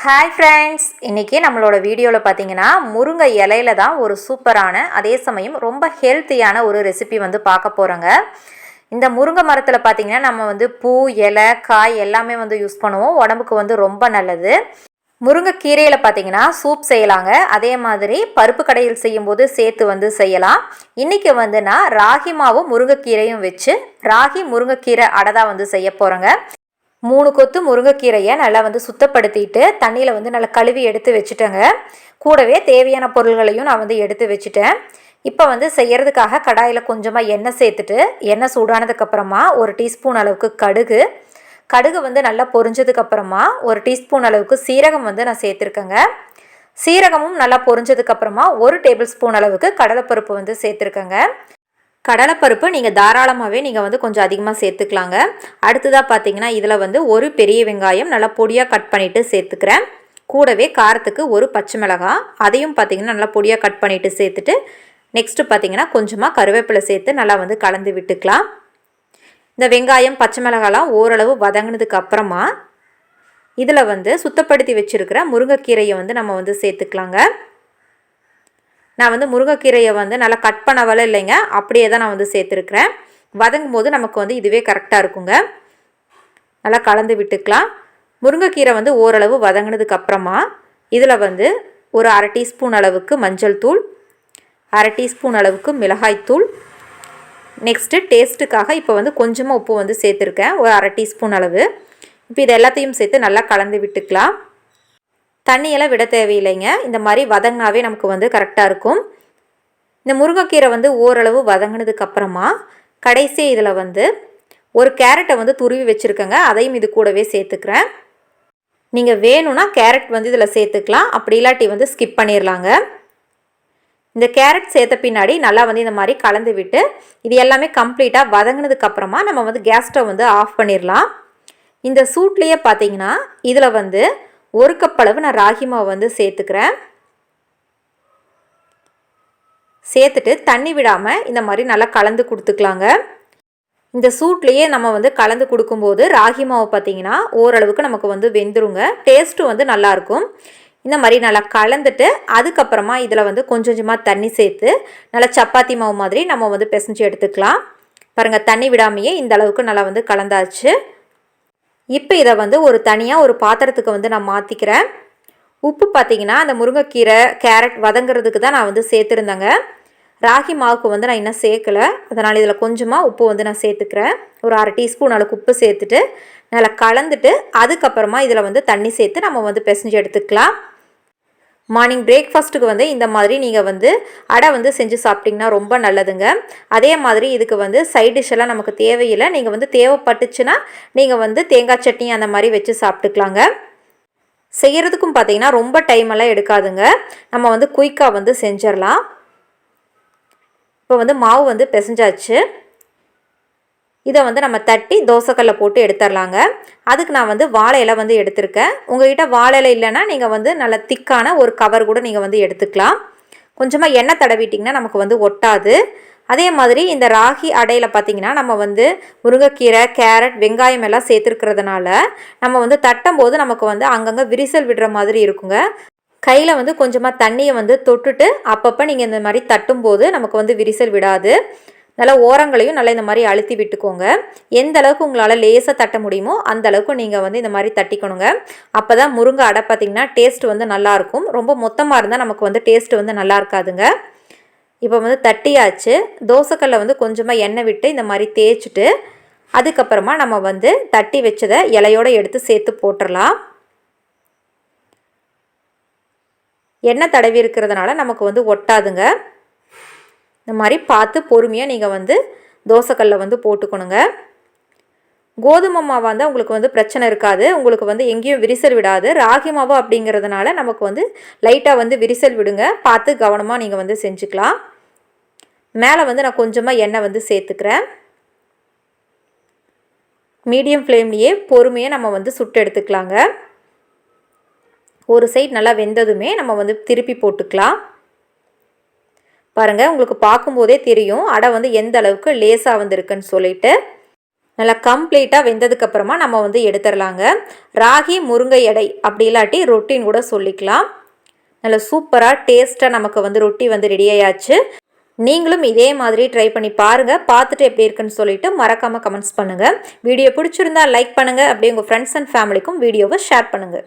Hi friends இன்றைக்கி நம்மளோட வீடியோவில் பார்த்தீங்கன்னா முருங்கை இலையில தான் ஒரு சூப்பரான அதே சமயம் ரொம்ப ஹெல்த்தியான ஒரு ரெசிபி வந்து பார்க்க போகிறோங்க இந்த முருங்கை மரத்தில் பார்த்தீங்கன்னா நம்ம வந்து பூ இலை காய் எல்லாமே வந்து யூஸ் பண்ணுவோம். உடம்புக்கு வந்து ரொம்ப நல்லது. முருங்கைக்கீரையில் பார்த்தீங்கன்னா சூப் செய்யலாங்க. அதே மாதிரி பருப்பு கடையில் செய்யும்போது சேர்த்து வந்து செய்யலாம். இன்றைக்கி வந்து நான் ராகி மாவும் முருங்கைக்கீரையும் வச்சு ராகி முருங்கைக்கீரை அடை தான் வந்து செய்ய போகிறேங்க மூணு கொத்து முருங்கைக்கீரையை நல்லா வந்து சுத்தப்படுத்திட்டு தண்ணியில் வந்து நல்லா கழுவி எடுத்து வச்சுட்டேங்க. கூடவே தேவையான பொருள்களையும் நான் வந்து எடுத்து வச்சுட்டேன். இப்போ வந்து செய்கிறதுக்காக கடாயில் கொஞ்சமாக எண்ணெய் சேர்த்துட்டு எண்ணெய் சூடானதுக்கப்புறமா ஒரு டீஸ்பூன் அளவுக்கு கடுகு. கடுகு வந்து நல்லா பொரிஞ்சதுக்கப்புறமா ஒரு டீஸ்பூன் அளவுக்கு சீரகம் வந்து நான் சேர்த்துருக்கேங்க. சீரகமும் நல்லா பொரிஞ்சதுக்கப்புறமா ஒரு டேபிள் ஸ்பூன் அளவுக்கு கடலைப்பருப்பு வந்து சேர்த்துருக்கேங்க. கடலைப்பருப்பு நீங்கள் தாராளமாகவே நீங்கள் வந்து கொஞ்சம் அதிகமாக சேர்த்துக்கலாங்க. அடுத்ததாக பார்த்தீங்கன்னா இதில் வந்து ஒரு பெரிய வெங்காயம் நல்லா பொடியாக கட் பண்ணிவிட்டு சேர்த்துக்கிறேன். கூடவே காரத்துக்கு ஒரு பச்சை மிளகாய் அதையும் பார்த்திங்கன்னா நல்லா பொடியாக கட் பண்ணிவிட்டு சேர்த்துட்டு நெக்ஸ்ட்டு பார்த்தீங்கன்னா கொஞ்சமாக கருவேப்பிலை சேர்த்து நல்லா வந்து கலந்து விட்டுக்கலாம். இந்த வெங்காயம் பச்சை மிளகாலாம் ஓரளவு வதங்கினதுக்கு அப்புறமா இதில் வந்து சுத்தப்படுத்தி வச்சுருக்கிற முருங்கைக்கீரையை வந்து நம்ம வந்து சேர்த்துக்கலாங்க. நான் வந்து முருங்கைக்கீரையை வந்து நல்லா கட் பண்ணவள இல்லைங்க. அப்படியே தான் நான் வந்து சேர்த்துருக்குறேன். வதங்கும் போது நமக்கு வந்து இதுவே கரெக்டாக இருக்குங்க. நல்லா கலந்து விட்டுக்கலாம். முருங்கைக்கீரை வந்து ஓரளவு வதங்கினதுக்கு அப்புறமா இதில் வந்து ஒரு அரை டீஸ்பூன் அளவுக்கு மஞ்சள் தூள் அரை டீஸ்பூன் அளவுக்கு மிளகாய்த்தூள் நெக்ஸ்ட்டு டேஸ்ட்டுக்காக இப்போ வந்து கொஞ்சமாக உப்பு வந்து சேர்த்துருக்கேன். ஒரு அரை டீஸ்பூன் அளவு. இப்போ இது எல்லாத்தையும் சேர்த்து நல்லா கலந்து விட்டுக்கலாம். தண்ணியெல்லாம் விட தேவையில்லைங்க. இந்த மாதிரி வதங்கினாவே நமக்கு வந்து கரெக்டாக இருக்கும். இந்த முருங்கைக்கீரை வந்து ஓரளவு வதங்கினதுக்கப்புறமா கடைசி இதில் வந்து ஒரு கேரட்டை வந்து துருவி வச்சுருக்கேங்க. அதையும் இது கூடவே சேர்த்துக்கிறேன். நீங்கள் வேணும்னா கேரட் வந்து இதில் சேர்த்துக்கலாம். அப்படி இல்லாட்டி வந்து ஸ்கிப் பண்ணிடலாங்க இந்த கேரட் சேர்த்த பின்னாடி நல்லா வந்து இந்த மாதிரி கலந்து விட்டு இது எல்லாமே கம்ப்ளீட்டாக வதங்கினதுக்கப்புறமா நம்ம வந்து கேஸ் ஸ்டவ் வந்து ஆஃப் பண்ணிடலாம் இந்த சூட்லேயே பார்த்தீங்கன்னா இதில் வந்து ஒரு கப் அளவு நான் ராகி மாவு வந்து சேர்த்துக்கிறேன். சேர்த்துட்டு தண்ணி விடாமல் இந்த மாதிரி நல்லா கலந்து கொடுத்துக்கலாங்க. இந்த சூட்லேயே நம்ம வந்து கலந்து கொடுக்கும்போது ராகி மாவு பார்த்திங்கன்னா ஓரளவுக்கு நமக்கு வந்து வெந்துருங்க. டேஸ்ட்டும் வந்து நல்லாயிருக்கும் இந்த மாதிரி நல்லா கலந்துட்டு அதுக்கப்புறமா இதில் வந்து கொஞ்சம் கொஞ்சமாக தண்ணி சேர்த்து நல்லா சப்பாத்தி மாவு மாதிரி நம்ம வந்து பிசைஞ்சு எடுத்துக்கலாம். பாருங்கள் தண்ணி விடாமையே இந்த அளவுக்கு நல்லா வந்து கலந்தாச்சு. இப்போ இதை வந்து ஒரு தனியாக ஒரு பாத்திரத்துக்கு வந்து நான் மாற்றிக்கிறேன் உப்பு பார்த்திங்கன்னா அந்த முருங்கைக்கீரை கேரட் வதங்குறதுக்கு தான் நான் வந்து சேர்த்துருந்தேங்க. ராகி மாவுக்கு வந்து நான் இன்னும் சேர்க்கலை. அதனால் இதில் கொஞ்சமாக உப்பு வந்து நான் சேர்த்துக்கிறேன். ஒரு அரை டீஸ்பூன் அளவுக்கு உப்பு சேர்த்துட்டு நல்லா கலந்துட்டு அதுக்கப்புறமா இதில் வந்து தண்ணி சேர்த்து நம்ம வந்து பிசைஞ்சு எடுத்துக்கலாம். மார்னிங் பிரேக்ஃபாஸ்ட்டுக்கு வந்து இந்த மாதிரி நீங்கள் வந்து அடை வந்து செஞ்சு சாப்பிட்டிங்கன்னா ரொம்ப நல்லதுங்க. அதே மாதிரி இதுக்கு வந்து சைட் டிஷ் எல்லாம் நமக்கு தேவையில்லை. நீங்கள் வந்து தேவைப்பட்டுச்சுன்னா நீங்கள் வந்து தேங்காய் சட்னி அந்த மாதிரி வச்சு சாப்பிட்டுக்கலாங்க. செய்கிறதுக்கும் பார்த்தீங்கன்னா ரொம்ப டைம் எல்லாம் எடுக்காதுங்க. நம்ம வந்து குயிக்காக வந்து செஞ்சிடலாம். இப்போ வந்து மாவு வந்து பிசைஞ்சாச்சு. இதை வந்து நம்ம தட்டி தோசைக்கல்ல போட்டு எடுத்துடலாங்க அதுக்கு நான் வந்து வாழை இலை வந்து எடுத்திருக்கேன். உங்கள்கிட்ட வாழை இலை இல்லைன்னா நீங்கள் வந்து நல்ல திக்கான ஒரு கவர் கூட நீங்கள் வந்து எடுத்துக்கலாம். கொஞ்சமாக எண்ணெய் தடவிட்டிங்கன்னா நமக்கு வந்து ஒட்டாது. அதே மாதிரி இந்த ராகி அடையில் பார்த்திங்கன்னா நம்ம வந்து முருங்கைக்கீரை கேரட் வெங்காயம் எல்லாம் சேர்த்துருக்கிறதுனால நம்ம வந்து தட்டும் போது நமக்கு வந்து அங்கங்கே விரிசல் விடுற மாதிரி இருக்குங்க. கையில் வந்து கொஞ்சமாக தண்ணியை வந்து தொட்டுட்டு அப்பப்போ நீங்கள் இந்த மாதிரி தட்டும்போது நமக்கு வந்து விரிசல் விடாது. நல்லா ஓரங்களையும் நல்லா இந்த மாதிரி அழுத்தி விட்டுக்கோங்க. எந்த அளவுக்கு உங்களால் லேசாக தட்ட முடியுமோ அந்த அளவுக்கு நீங்கள் வந்து இந்த மாதிரி தட்டிக்கணுங்க. அப்போ தான் முருங்கை அடை பார்த்திங்கன்னா டேஸ்ட் வந்து நல்லாயிருக்கும் ரொம்ப மொத்தமாக இருந்தால் நமக்கு வந்து டேஸ்ட் வந்து நல்லா இருக்காதுங்க. இப்போ வந்து தட்டியாச்சு. தோசைக்கல்லை வந்து கொஞ்சமாக எண்ணெய் விட்டு இந்த மாதிரி தேய்ச்சிட்டு அதுக்கப்புறமா நம்ம வந்து தட்டி வச்சதை இலையோடு எடுத்து சேர்த்து போட்டுடலாம் எண்ணெய் தடவி இருக்கிறதுனால நமக்கு வந்து ஒட்டாதுங்க. இந்த மாதிரி பார்த்து பொறுமையாக நீங்கள் வந்து தோசைக்கல்ல வந்து போட்டுக்கணுங்க. கோதுமை மாவாக வந்து உங்களுக்கு வந்து பிரச்சனை இருக்காது. உங்களுக்கு வந்து எங்கேயும் விரிசல் விடாது. ராகி மாவு அப்படிங்கிறதுனால நமக்கு வந்து லைட்டாக வந்து விரிசல் விடுங்க. பார்த்து கவனமாக நீங்கள் வந்து செஞ்சுக்கலாம். மேலே வந்து நான் கொஞ்சமாக எண்ணெய் வந்து சேர்த்துக்கிறேன். மீடியம் ஃப்ளேம்லேயே பொறுமையாக நம்ம வந்து சுட்டு எடுத்துக்கலாங்க. ஒரு சைட் நல்லா வெந்ததுமே நம்ம வந்து திருப்பி போட்டுக்கலாம். பாருங்கள் உங்களுக்கு பார்க்கும்போதே தெரியும் அடை வந்து எந்த அளவுக்கு லேசாக வந்திருக்குன்னு சொல்லிட்டு. நல்லா கம்ப்ளீட்டாக வெந்ததுக்கப்புறமா நம்ம வந்து எடுத்துடலாங்க. ராகி முருங்கை எடை அப்படி இல்லாட்டி ரொட்டின்னு கூட சொல்லிக்கலாம். நல்ல சூப்பராக டேஸ்ட்டாக நமக்கு வந்து ரொட்டி வந்து ரெடி ஆயாச்சு. நீங்களும் இதே மாதிரி ட்ரை பண்ணி பாருங்கள் பார்த்துட்டு எப்படி இருக்குன்னு சொல்லிட்டு மறக்காமல் கமெண்ட்ஸ் பண்ணுங்கள் வீடியோ பிடிச்சிருந்தா லைக் பண்ணுங்கள் அப்படியே உங்கள் ஃப்ரெண்ட்ஸ் அண்ட் ஃபேமிலிக்கும் வீடியோவை ஷேர் பண்ணுங்கள்